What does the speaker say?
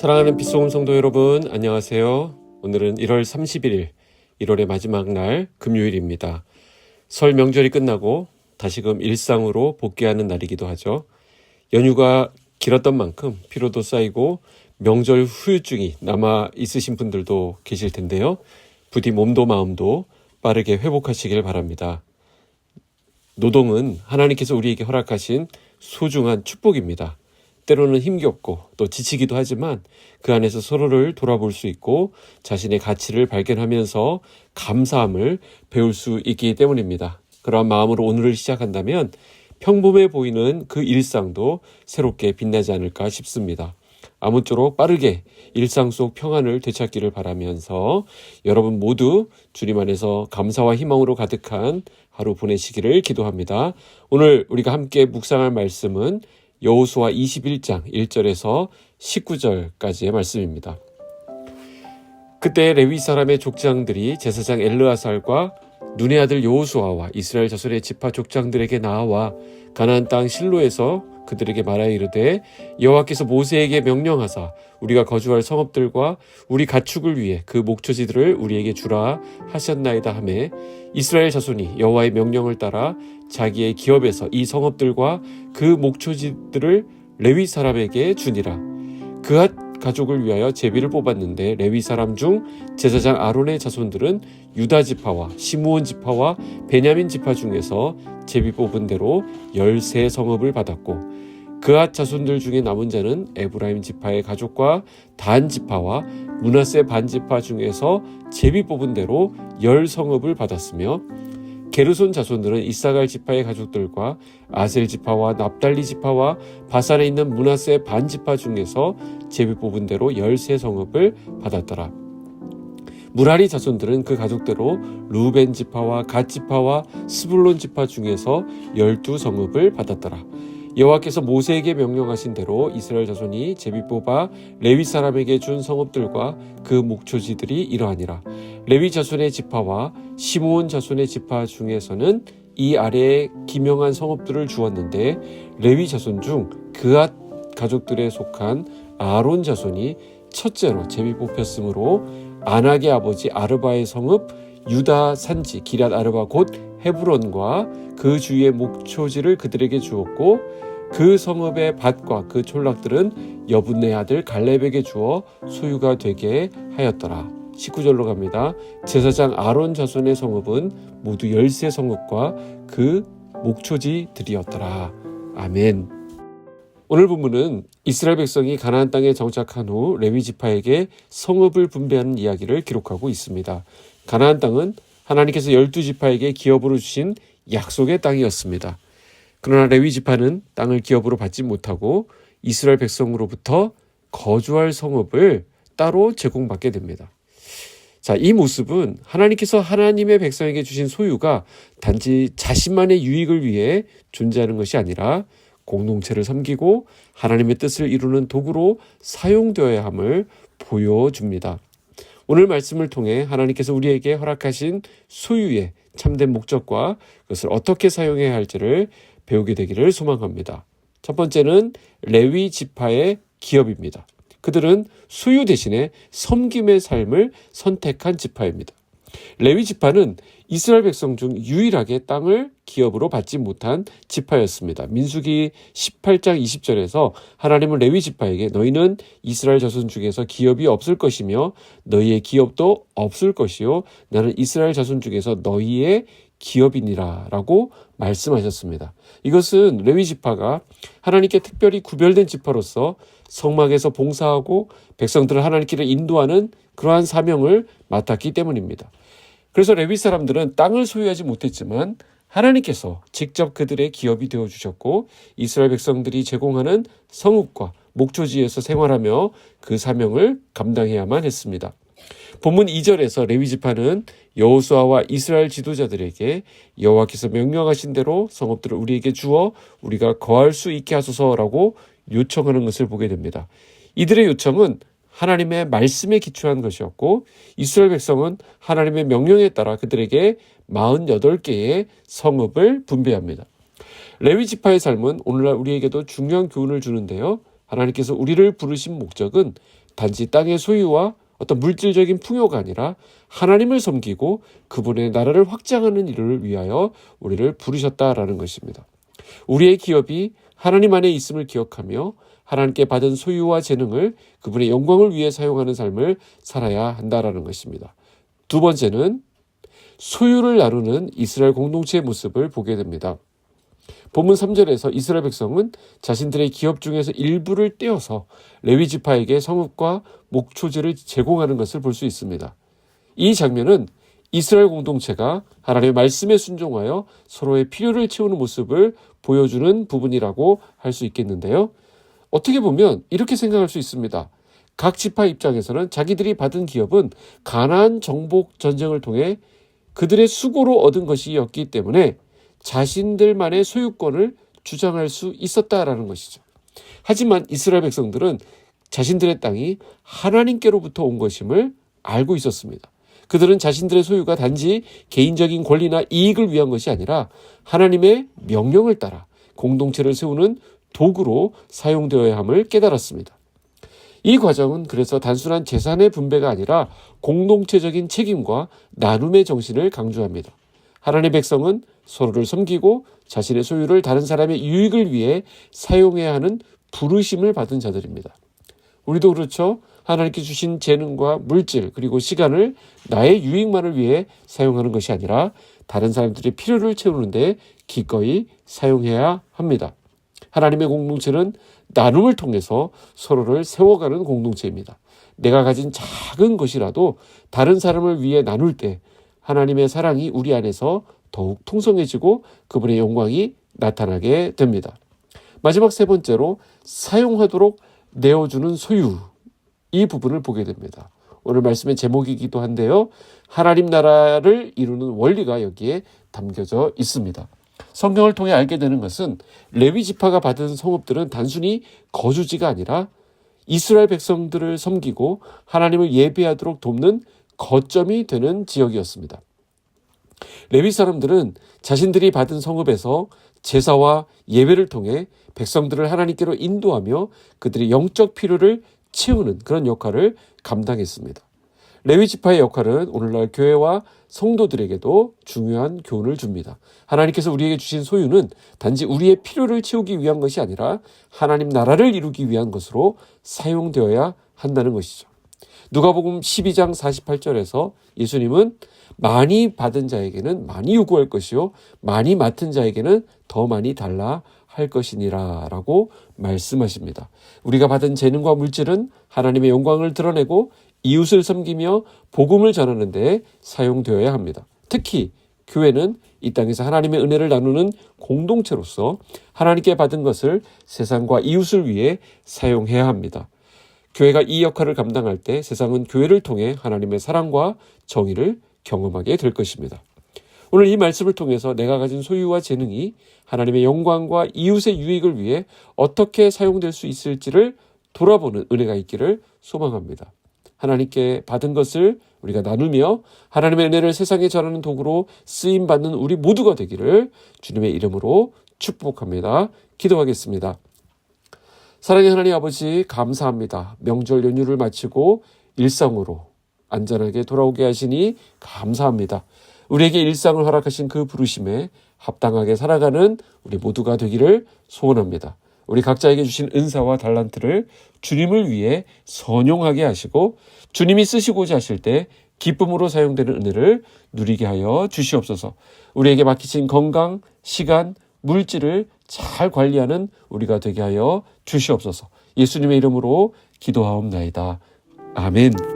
사랑하는 빗소금 성도 여러분, 안녕하세요. 오늘은 1월 31일, 1월의 마지막 날, 금요일입니다. 설 명절이 끝나고 다시금 일상으로 복귀하는 날이기도 하죠. 연휴가 길었던 만큼 피로도 쌓이고 명절 후유증이 남아 있으신 분들도 계실 텐데요. 부디 몸도 마음도 빠르게 회복하시길 바랍니다. 노동은 하나님께서 우리에게 허락하신 소중한 축복입니다. 때로는 힘겹고 또 지치기도 하지만 그 안에서 서로를 돌아볼 수 있고 자신의 가치를 발견하면서 감사함을 배울 수 있기 때문입니다. 그러한 마음으로 오늘을 시작한다면 평범해 보이는 그 일상도 새롭게 빛나지 않을까 싶습니다. 아무쪼록 빠르게 일상 속 평안을 되찾기를 바라면서 여러분 모두 주님 안에서 감사와 희망으로 가득한 하루 보내시기를 기도합니다. 오늘 우리가 함께 묵상할 말씀은 여호수아 21장 1절에서 19절까지의 말씀입니다. 그때 레위 사람의 족장들이 제사장 엘르아살과 눈의 아들 여호수아와 이스라엘 자손의 지파 족장들에게 나와 가나안 땅 실로에서 그들에게 말하여 이르되 여호와께서 모세에게 명령하사 우리가 거주할 성읍들과 우리 가축을 위해 그 목초지들을 우리에게 주라 하셨나이다 하매 이스라엘 자손이 여호와의 명령을 따라 자기의 기업에서 이 성읍들과 그 목초지들을 레위 사람에게 주니라. 그앗 가족을 위하여 제비를 뽑았는데 레위 사람 중 제사장 아론의 자손들은 유다 지파와 시므온 지파와 베냐민 지파 중에서 제비 뽑은 대로 열세 성읍을 받았고 그앗 자손들 중에 남은 자는 에브라임 지파의 가족과 단 지파와 문하세 반 지파 중에서 제비 뽑은 대로 열 성읍을 받았으며 게르손 자손들은 이사갈 지파의 가족들과 아셀 지파와 납달리 지파와 바산에 있는 문하세 반 지파 중에서 제비 뽑은 대로 열세 성읍을 받았더라. 무라리 자손들은 그 가족대로 루벤 지파와 갓 지파와 스불론 지파 중에서 열두 성읍을 받았더라. 여호와께서 모세에게 명령하신 대로 이스라엘 자손이 제비 뽑아 레위 사람에게 준 성읍들과 그 목초지들이 이러하니라. 레위 자손의 지파와 시므온 자손의 지파 중에서는 이 아래에 기명한 성읍들을 주었는데 레위 자손 중 그앗 가족들에 속한 아론 자손이 첫째로 제비 뽑혔으므로 아낙의 아버지 아르바의 성읍 유다 산지 기랏 아르바 곧 헤브론과 그 주위의 목초지를 그들에게 주었고 그 성읍의 밭과 그 촌락들은 여분네 아들 갈렙에게 주어 소유가 되게 하였더라. 19절로 갑니다. 제사장 아론 자손의 성읍은 모두 열세 성읍과 그 목초지들이었더라. 아멘. 오늘 본문은 이스라엘 백성이 가나안 땅에 정착한 후 레위 지파에게 성읍을 분배하는 이야기를 기록하고 있습니다. 가나안 땅은 하나님께서 열두 지파에게 기업으로 주신 약속의 땅이었습니다. 그러나 레위 지파는 땅을 기업으로 받지 못하고 이스라엘 백성으로부터 거주할 성읍을 따로 제공받게 됩니다. 자, 이 모습은 하나님께서 하나님의 백성에게 주신 소유가 단지 자신만의 유익을 위해 존재하는 것이 아니라 공동체를 섬기고 하나님의 뜻을 이루는 도구로 사용되어야 함을 보여줍니다. 오늘 말씀을 통해 하나님께서 우리에게 허락하신 소유의 참된 목적과 그것을 어떻게 사용해야 할지를 배우게 되기를 소망합니다. 첫 번째는 레위 지파의 기업입니다. 그들은 소유 대신에 섬김의 삶을 선택한 지파입니다. 레위 지파는 이스라엘 백성 중 유일하게 땅을 기업으로 받지 못한 지파였습니다. 민수기 18장 20절에서 하나님은 레위 지파에게 너희는 이스라엘 자손 중에서 기업이 없을 것이며 너희의 기업도 없을 것이요 나는 이스라엘 자손 중에서 너희의 기업이니라라고 말씀하셨습니다. 이것은 레위 지파가 하나님께 특별히 구별된 지파로서 성막에서 봉사하고 백성들을 하나님께로 인도하는 그러한 사명을 맡았기 때문입니다. 그래서 레위 사람들은 땅을 소유하지 못했지만 하나님께서 직접 그들의 기업이 되어 주셨고 이스라엘 백성들이 제공하는 성읍과 목초지에서 생활하며 그 사명을 감당해야만 했습니다. 본문 2절에서 레위 지파는 여호수아와 이스라엘 지도자들에게 여호와께서 명령하신 대로 성읍들을 우리에게 주어 우리가 거할 수 있게 하소서라고 요청하는 것을 보게 됩니다. 이들의 요청은 하나님의 말씀에 기초한 것이었고 이스라엘 백성은 하나님의 명령에 따라 그들에게 48개의 성읍을 분배합니다. 레위 지파의 삶은 오늘날 우리에게도 중요한 교훈을 주는데요. 하나님께서 우리를 부르신 목적은 단지 땅의 소유와 어떤 물질적인 풍요가 아니라 하나님을 섬기고 그분의 나라를 확장하는 일을 위하여 우리를 부르셨다라는 것입니다. 우리의 기업이 하나님 안에 있음을 기억하며 하나님께 받은 소유와 재능을 그분의 영광을 위해 사용하는 삶을 살아야 한다라는 것입니다. 두 번째는 소유를 나누는 이스라엘 공동체의 모습을 보게 됩니다. 본문 3절에서 이스라엘 백성은 자신들의 기업 중에서 일부를 떼어서 레위 지파에게 성읍과 목초지를 제공하는 것을 볼 수 있습니다. 이 장면은 이스라엘 공동체가 하나님의 말씀에 순종하여 서로의 필요를 채우는 모습을 보여주는 부분이라고 할 수 있겠는데요. 어떻게 보면 이렇게 생각할 수 있습니다. 각 지파 입장에서는 자기들이 받은 기업은 가나안 정복 전쟁을 통해 그들의 수고로 얻은 것이었기 때문에 자신들만의 소유권을 주장할 수 있었다라는 것이죠. 하지만 이스라엘 백성들은 자신들의 땅이 하나님께로부터 온 것임을 알고 있었습니다. 그들은 자신들의 소유가 단지 개인적인 권리나 이익을 위한 것이 아니라 하나님의 명령을 따라 공동체를 세우는 도구로 사용되어야 함을 깨달았습니다. 이 과정은 그래서 단순한 재산의 분배가 아니라 공동체적인 책임과 나눔의 정신을 강조합니다. 하나님의 백성은 서로를 섬기고 자신의 소유를 다른 사람의 유익을 위해 사용해야 하는 부르심을 받은 자들입니다. 우리도 그렇죠. 하나님께 주신 재능과 물질 그리고 시간을 나의 유익만을 위해 사용하는 것이 아니라 다른 사람들의 필요를 채우는데 기꺼이 사용해야 합니다. 하나님의 공동체는 나눔을 통해서 서로를 세워가는 공동체입니다. 내가 가진 작은 것이라도 다른 사람을 위해 나눌 때 하나님의 사랑이 우리 안에서 더욱 통성해지고 그분의 영광이 나타나게 됩니다. 마지막 세 번째로 사용하도록 내어주는 소유 이 부분을 보게 됩니다. 오늘 말씀의 제목이기도 한데요. 하나님 나라를 이루는 원리가 여기에 담겨져 있습니다. 성경을 통해 알게 되는 것은 레위 지파가 받은 성읍들은 단순히 거주지가 아니라 이스라엘 백성들을 섬기고 하나님을 예배하도록 돕는 거점이 되는 지역이었습니다. 레위 사람들은 자신들이 받은 성읍에서 제사와 예배를 통해 백성들을 하나님께로 인도하며 그들의 영적 필요를 채우는 그런 역할을 감당했습니다. 레위 지파의 역할은 오늘날 교회와 성도들에게도 중요한 교훈을 줍니다. 하나님께서 우리에게 주신 소유는 단지 우리의 필요를 채우기 위한 것이 아니라 하나님 나라를 이루기 위한 것으로 사용되어야 한다는 것이죠. 누가복음 12장 48절에서 예수님은 많이 받은 자에게는 많이 요구할 것이요 많이 맡은 자에게는 더 많이 달라 할 것이니라라고 말씀하십니다. 우리가 받은 재능과 물질은 하나님의 영광을 드러내고 이웃을 섬기며 복음을 전하는 데 사용되어야 합니다. 특히 교회는 이 땅에서 하나님의 은혜를 나누는 공동체로서 하나님께 받은 것을 세상과 이웃을 위해 사용해야 합니다. 교회가 이 역할을 감당할 때 세상은 교회를 통해 하나님의 사랑과 정의를 경험하게 될 것입니다. 오늘 이 말씀을 통해서 내가 가진 소유와 재능이 하나님의 영광과 이웃의 유익을 위해 어떻게 사용될 수 있을지를 돌아보는 은혜가 있기를 소망합니다. 하나님께 받은 것을 우리가 나누며 하나님의 은혜를 세상에 전하는 도구로 쓰임 받는 우리 모두가 되기를 주님의 이름으로 축복합니다. 기도하겠습니다. 사랑의 하나님 아버지 감사합니다. 명절 연휴를 마치고 일상으로 안전하게 돌아오게 하시니 감사합니다. 우리에게 일상을 허락하신 그 부르심에 합당하게 살아가는 우리 모두가 되기를 소원합니다. 우리 각자에게 주신 은사와 달란트를 주님을 위해 선용하게 하시고 주님이 쓰시고자 하실 때 기쁨으로 사용되는 은혜를 누리게 하여 주시옵소서. 우리에게 맡기신 건강, 시간, 물질을 잘 관리하는 우리가 되게 하여 주시옵소서. 예수님의 이름으로 기도하옵나이다. 아멘.